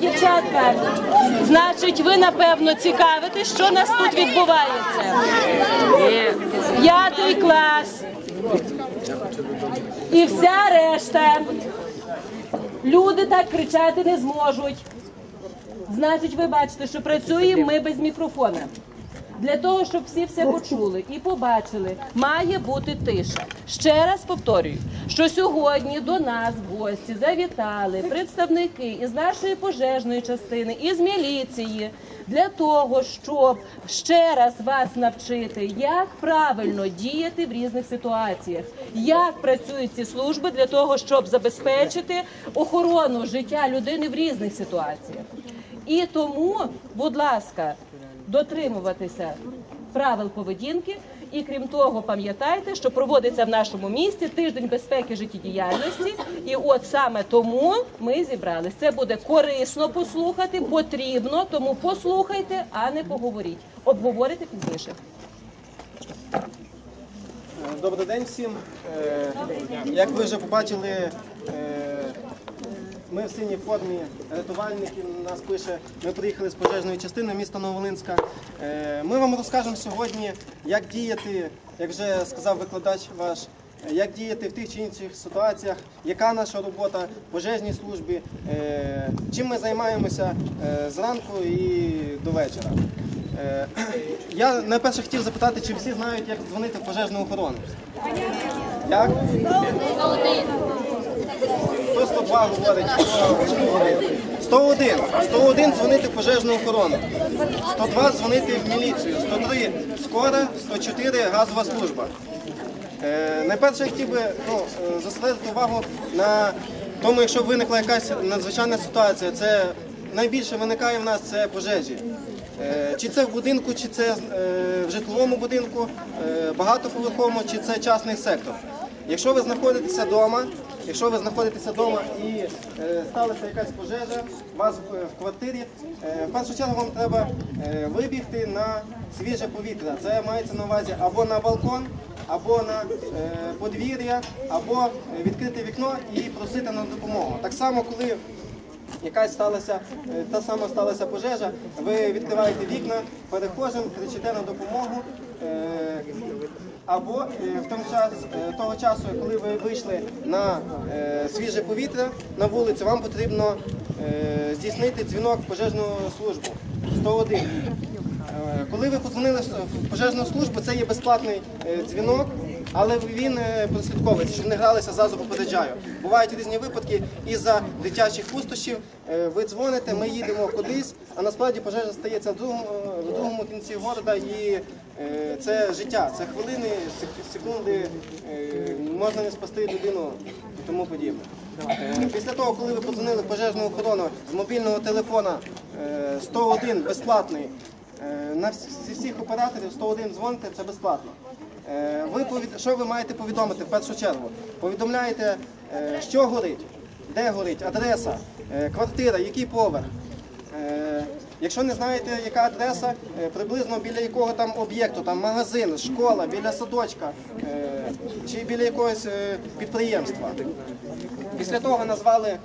Дівчатка, значить, ви напевно цікавите, що нас тут відбувається. П'ятий клас. І вся решта. Люди так кричати не зможуть. Значить, ви бачите, що працюємо ми без мікрофона. Для того, щоб всі все почули і побачили, має бути тиша. Ще раз повторюю, що сьогодні до нас гості завітали представники із нашої пожежної частини, із міліції, для того, щоб ще раз вас навчити, як правильно діяти в різних ситуаціях, як працюють ці служби для того, щоб забезпечити охорону життя людини в різних ситуаціях. І тому, будь ласка, дотримуватися правил поведінки. І крім того, пам'ятайте, що проводиться в нашому місті тиждень безпеки життєдіяльності. І от саме тому ми зібрались. Це буде корисно послухати, потрібно, тому послухайте, а не поговоріть. Обговорите пізніше. Добрий день всім. Е, Як ви вже побачили, е, ми в синій формі рятувальників нас пише. Ми приїхали з пожежної частини міста Новолинська. Е, Ми вам розкажемо сьогодні, як діяти, як вже сказав викладач ваш, як діяти в тих чи інших ситуаціях, яка наша робота в пожежній службі, е, чим ми займаємося е, зранку і до вечора. Я найперше хотів запитати, чи всі знають, як дзвонити в пожежну охорону. Як? 100 102 говорить, 101. 101. 101 дзвонити в пожежну охорону. 102 дзвонити в міліцію. 103 скора, 104 газова служба. Е, найперше я хотів би ну, е, зосередити увагу на тому, якщо виникла якась надзвичайна ситуація, це найбільше виникає в нас це пожежі. Е, Чи це в будинку, чи це е, в житловому будинку, багатоповерховому, чи це частний сектор. Якщо ви знаходитеся вдома, якщо ви знаходитеся вдома і е, сталася якась пожежа у вас в, в квартирі, е, в першу чергу вам треба е, вибігти на свіже повітря. Це мається на увазі або на балкон, або на е, подвір'я, або е, відкрити вікно і просити на допомогу. Так само, коли якась сталася, е, та сама сталася пожежа, ви відкриваєте вікна, перехожим, кричите на допомогу. Або е, в е, того часу, коли ви вийшли на е, свіже повітря на вулицю, вам потрібно здійснити дзвінок в пожежну службу 101. Е, Коли ви подзвонили в пожежну службу, це є безплатний дзвінок, але він прослідковується, щоб не гралися зразу попереджаю. Бувають різні випадки із-за дитячих пустощів. Ви дзвоните, ми їдемо кудись, а насправді пожежа стається в другому, в другому кінці города і це життя, це хвилини, секунди, е, можна не спасти людину і тому подібне. Е, Після того, коли ви подзвонили в пожежну охорону з мобільного телефона е, 101 безплатний, Е, На всіх операторів 101 дзвоните, це безплатно. Е, Ви що ви маєте повідомити в першу чергу? Повідомляєте, е, що горить, де горить, адреса, е, квартира, який поверх. Якщо не знаєте, яка адреса, е, приблизно біля якого там об'єкту, там магазин, школа, біля садочка е, чи біля якогось е, підприємства. Після того назвали,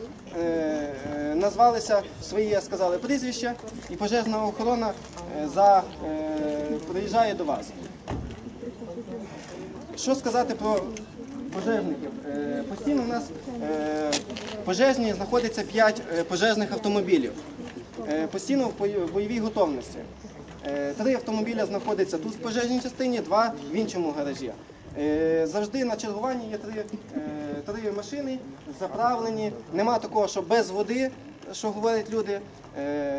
назвалися свої, сказали, прізвища, і пожежна охорона за, приїжджає до вас. Що сказати про пожежників? Постійно у нас пожежні знаходиться 5 пожежних автомобілів. Е, Постійно в бойовій готовності. Е, Три автомобіля знаходяться тут в пожежній частині, два в іншому гаражі. Е, Завжди на чергуванні є три, три машини заправлені. Нема такого, що без води, що говорять люди.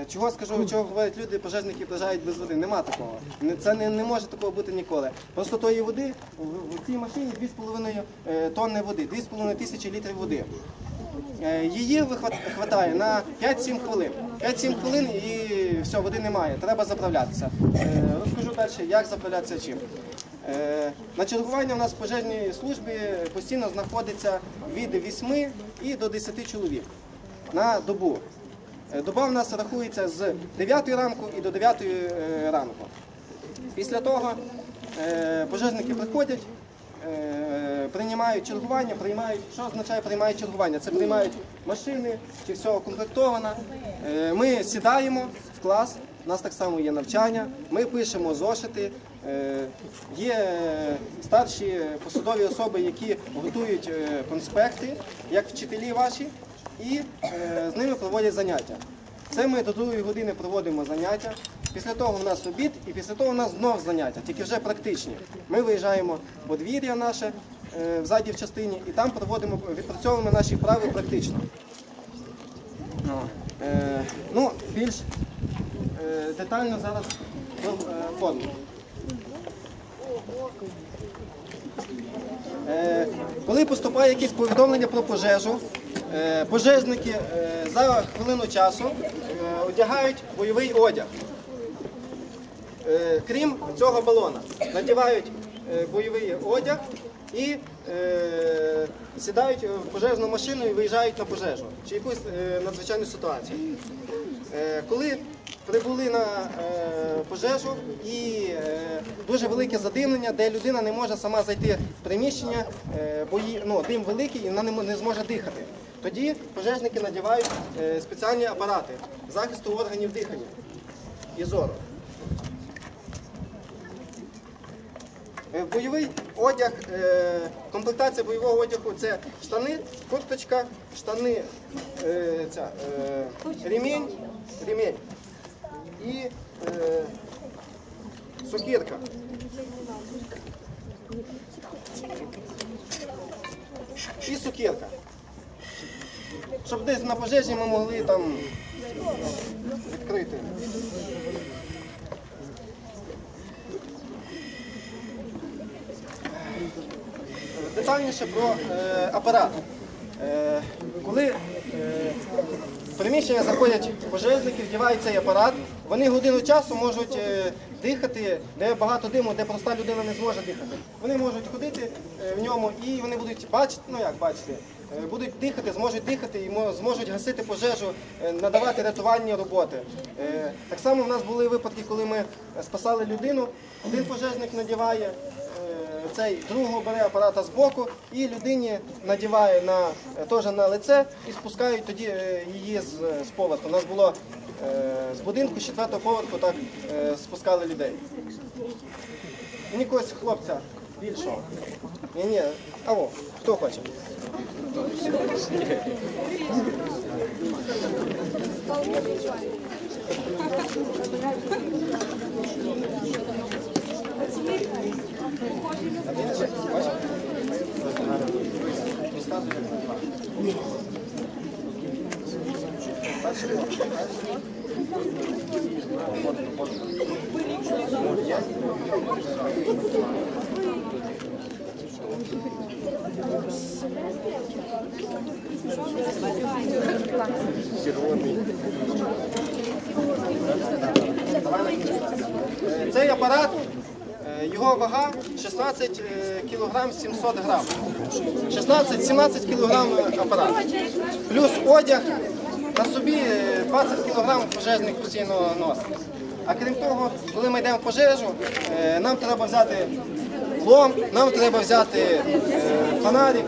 Чого скажу, чого говорять люди, пожежники приїжджають без води. Нема такого. Це не, не може такого бути ніколи. Просто тої води в, цій машині 2,5 е, тонни води, 2,5 тисячі літрів води. Її вистачає на 5-7 хвилин. 5-7 хвилин і все, води немає. Треба заправлятися. Е, Розкажу далі, як заправлятися чим. Е, На чергування у нас в пожежній службі постійно знаходиться від 8 і до 10 чоловік на добу. Е, Доба в нас рахується з 9 ранку і до 9 е, ранку. Після того пожежники приходять, приймають чергування, приймають, що означає приймають чергування? Це приймають машини, чи все укомплектовано. Е, ми сідаємо в клас, у нас так само є навчання, ми пишемо зошити. Е, є е, старші посадові особи, які готують е, конспекти, як вчителі ваші, і е, з ними проводять заняття. Це ми до другої години проводимо заняття. Після того в нас обід і після того в нас знов заняття, тільки вже практичні. Ми виїжджаємо в подвір'я наше е, в частині і там проводимо, відпрацьовуємо наші вправи практично. Е, ну, більш е, детально зараз форму. Коли поступає якесь повідомлення про пожежу, пожежники за хвилину часу одягають бойовий одяг. Е, Крім цього балона, надівають е, бойовий одяг і е, сідають в пожежну машину і виїжджають на пожежу чи якусь надзвичайну ситуацію. Коли прибули на пожежу і дуже велике задимлення, де людина не може сама зайти в приміщення, бо ну, дим великий і вона не, зможе дихати. Тоді пожежники надівають спеціальні апарати захисту органів дихання і зору. Бойовий одяг, е, комплектація бойового одягу це штани, курточка, штани, е, ця, е, ремінь, ремінь і е, сокирка. І сокирка. Щоб десь на пожежі ми могли там відкрити. Детальніше про е, апарат. Е, коли е, в приміщення заходять пожежники, вдівають цей апарат, вони годину часу можуть е, дихати, де багато диму, де проста людина не зможе дихати. Вони можуть ходити е, в ньому і вони будуть бачити, ну як бачити, е, будуть дихати, зможуть дихати і мо- зможуть гасити пожежу, е, надавати рятувальні роботи. Е, Так само в нас були випадки, коли ми спасали людину, один пожежник надіває. Е, цей другого бере апарата з боку і людині надіває на е, теж на лице і спускають тоді е, її з, з поверху. У нас було е, з будинку з четвертого поверху так е, спускали людей. Мені когось хлопця більшого. Ні, ні, аво, хто хоче. Цей апарат, його вага 16 кг 700 грам. 16-17 кг апарат. Плюс одяг на собі е, 20 кг пожежних постійно носить. А крім того, коли ми йдемо в пожежу, е, нам треба взяти лом, нам треба взяти е, фонарик.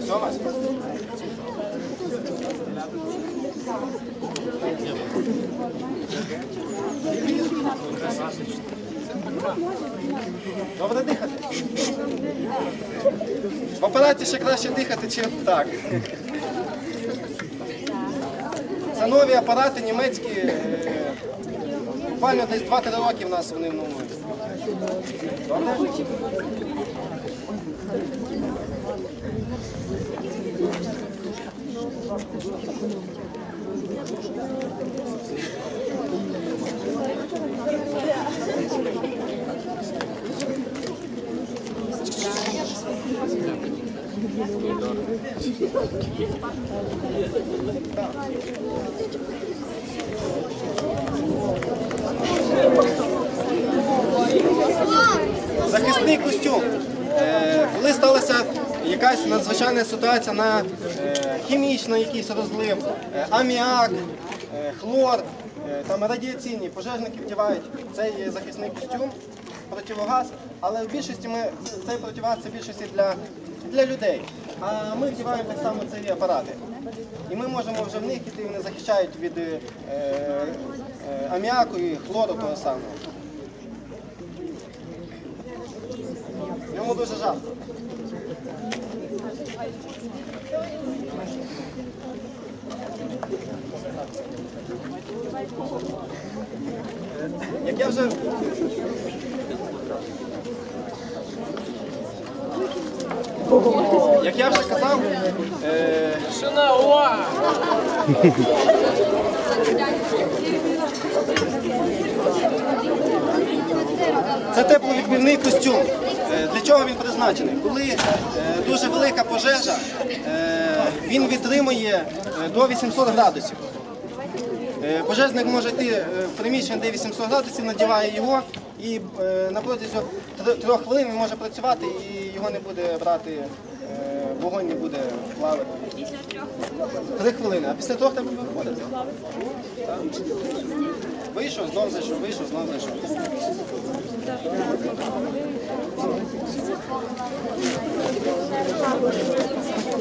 Все, Вася? Добре дихати. В апараті ще краще дихати, чим так. Це нові апарати німецькі. е, Буквально десь 2-3 роки в нас вони в новому. Добре? Захисний костюм. Е, коли сталася якась надзвичайна ситуація на е, хімічний якийсь розлив, е, аміак, хлор, там радіаційні, пожежники вдівають цей захисний костюм, противогаз, але в більшості ми цей противогаз це в більшості для, для людей. А ми вдіваємо так само ці апарати. І ми можемо вже в них іти, вони захищають від е, е, аміаку і хлору того самого. Йому дуже жарко. Як я вже Як я вже казав, е, Це тепловідмінний костюм. Е, Для чого він призначений? Коли е, дуже велика пожежа, він відтримує до 800 градусів. Пожежник може йти в приміщення, де 800 градусів, надіває його і на протязі трьох хвилин він може працювати і його не буде брати, вогонь не буде плавати. Три хвилини, а після того треба виходити. Так. Вийшов, знов зайшов, вийшов, знов зайшов.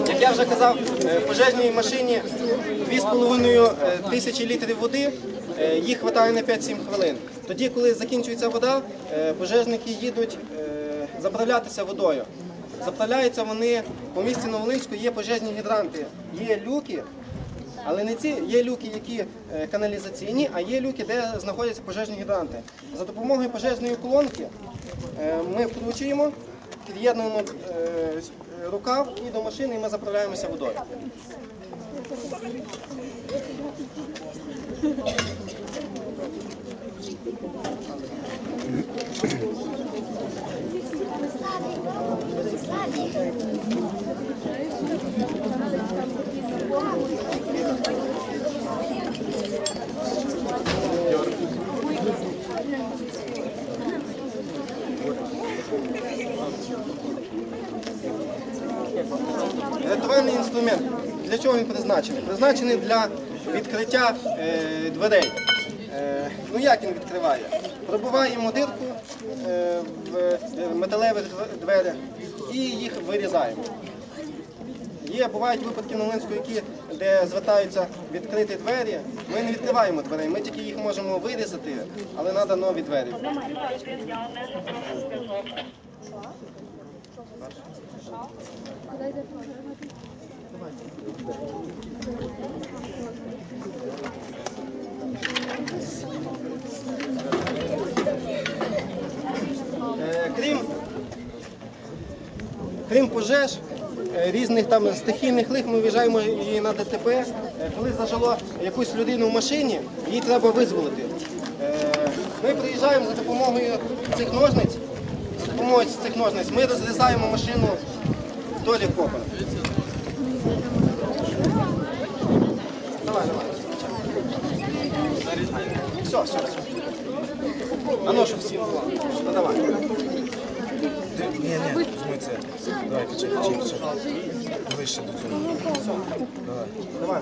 Як я вже казав, е, в пожежній машині 2,5 е, тисячі літрів води, е, їх вистачає на 5-7 хвилин. Тоді, коли закінчується вода, пожежники їдуть заправлятися водою. Заправляються вони по місті Новолинську, є пожежні гідранти, є люки, але не ці є люки, які е, каналізаційні, а є люки, де знаходяться пожежні гідранти. За допомогою пожежної колонки е, ми вкручуємо, під'єднуємо е, рукав і до машини, і ми заправляємося водою. Рятувальний інструмент. Для чого він призначений? Призначений для відкриття е, дверей. Е, ну як він відкриває? Пробиваємо дирку в е, металевих дверях і їх вирізаємо. Є, бувають випадки на Волинську, які де звертаються відкрити двері. Ми не відкриваємо дверей, ми тільки їх можемо вирізати, але треба нові двері. Е, Крім, крім пожеж, е, різних там стихійних лих, ми в'їжджаємо і на ДТП. Е, Коли зажило якусь людину в машині, її треба визволити. Е, Ми приїжджаємо за допомогою цих ножниць. За допомогою цих ножниць ми розрізаємо машину вдолі копа. давай, давай. Все, все, все. А ну, щоб всім. Ну, давай. Ні, ні, візьми це. Давай, качай, качай, качай. Ближче до цього. Давай. Давай.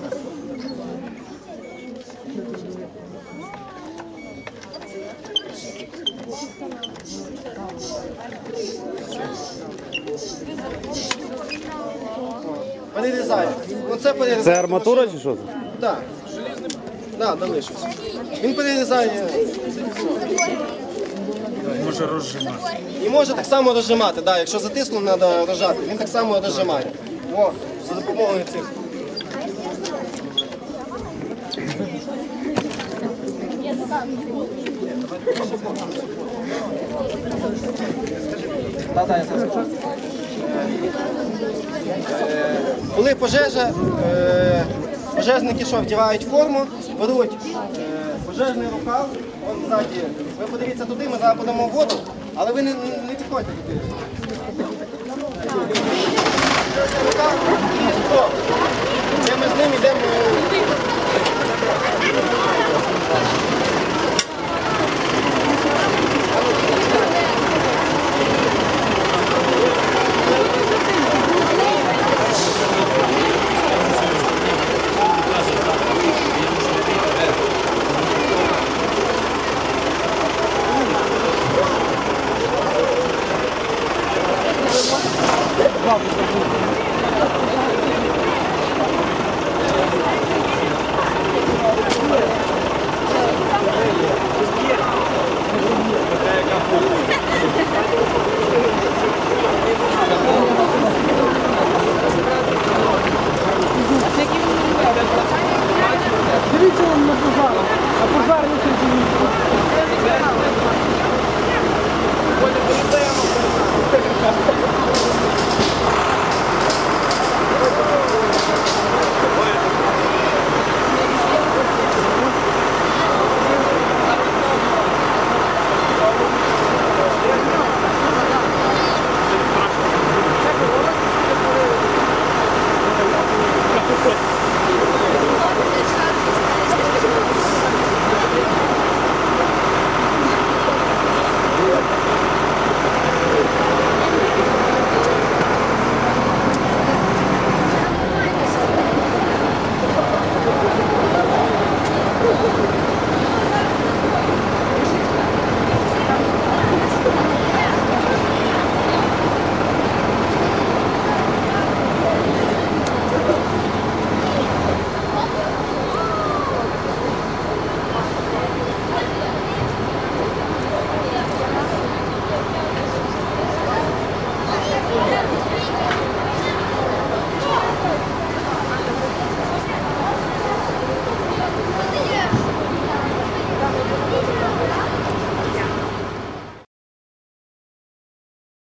Перерізай. Ну це перерізай. Це арматура чи що? це? Так. Так, залишився. Він перерізає Може розжимати. і може так само розжимати. Да, якщо затиснув, треба розжати. Він так само розжимає. О, за допомогою цих. Да, да. Е, Коли пожежа, е, Пожежники що вдівають форму, беруть е, пожежний рукав, вон ззаді. Ви подивіться туди, ми зараз подамо воду, але ви не, не тікайте туди. Це ми з ним йдемо. Vamos, vamos.